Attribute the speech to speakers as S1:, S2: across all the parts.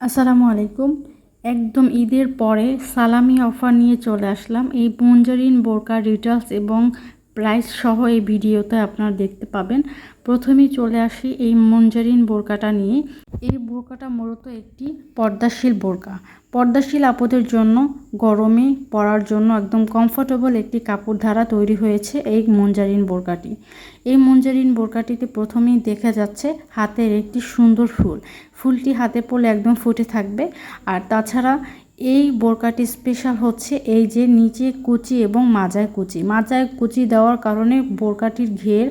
S1: আসসালামু আলাইকুম। একদম ঈদের পরে সালামি অফার নিয়ে চলে আসলাম এই বঞ্জারিন বোরকা রিটার্স এবং প্রাইস সহ এই ভিডিওতে আপনারা দেখতে পাবেন। প্রথমেই চলে আসি এই মঞ্জারিন বোরকাটা নিয়ে। এই বোরকাটা মূলত একটি পর্দাশীল বোরকা। পর্দাশীল আপদের জন্য, গরমে পরার জন্য একদম কমফোর্টেবল একটি কাপড় ধারা তৈরি হয়েছে এই মঞ্জারিন বোরকাটি। এই মঞ্জারিন বোরকাটিতে প্রথমেই দেখা যাচ্ছে হাতের একটি সুন্দর ফুল। ফুলটি হাতে পড়লে একদম ফুটে থাকবে। আর তাছাড়া এই বোরকাটি স্পেশাল হচ্ছে এই যে নিচে কুচি এবং মাজায় কুচি। মাজায় কুচি দেওয়ার কারণে বোরকাটির ঘের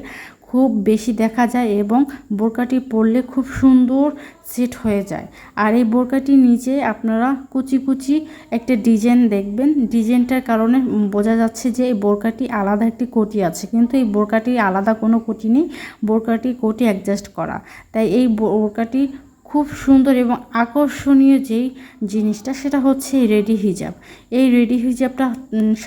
S1: খুব বেশি দেখা যায় এবং বোরকাটি পরলে খুব সুন্দর সেট হয়ে যায়। আর এই বোরকাটির নিচে আপনারা কুচি কুচি একটা ডিজাইন দেখবেন। ডিজাইনটার কারণে বোঝা যাচ্ছে যে এই বোরকাটি আলাদা একটি কোটি আছে। কিন্তু এই বোরকাটি আলাদা কোনো কোটি নেই। বোরকাটি কোটি অ্যাডজাস্ট করা। তাই এই বোরকাটি খুব সুন্দর এবং আকর্ষণীয় যেই জিনিসটা, সেটা হচ্ছে রেডি হিজাব। এই রেডি হিজাবটা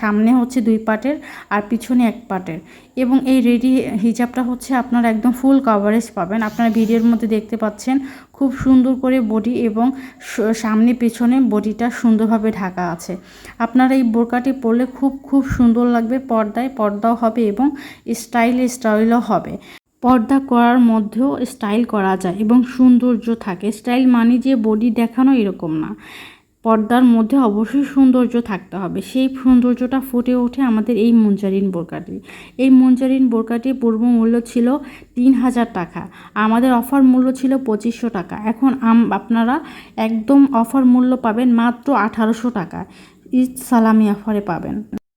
S1: সামনে হচ্ছে দুই পাটের আর পিছনে এক পাটের। এবং এই রেডি হিজাবটা হচ্ছে আপনারা একদম ফুল কভারেজ পাবেন। আপনারা ভিডিওর মধ্যে দেখতে পাচ্ছেন খুব সুন্দর করে বডি এবং সামনে পেছনে বডিটা সুন্দরভাবে ঢাকা আছে। আপনারা এই বোরকাটি পরলে খুব খুব সুন্দর লাগবে। পর্দায় পর্দাও হবে এবং স্টাইল স্টাইলও হবে। পর্দা করার মধ্যেও স্টাইল করা যায় এবং সৌন্দর্য থাকে। স্টাইল মানে যে বডি দেখানো এরকম না। পর্দার মধ্যে অবশ্যই সৌন্দর্য থাকতে হবে। সেই সৌন্দর্যটা ফুটে ওঠে আমাদের এই মঞ্জারিন বোরকাটি। এই মঞ্জারিন বোরকাটির পূর্ব মূল্য ছিল তিন হাজার টাকা। আমাদের অফার মূল্য ছিল পঁচিশশো টাকা। এখন আপনারা একদম অফার মূল্য পাবেন মাত্র আঠারোশো টাকা ঈদ সালামি অফারে পাবেন।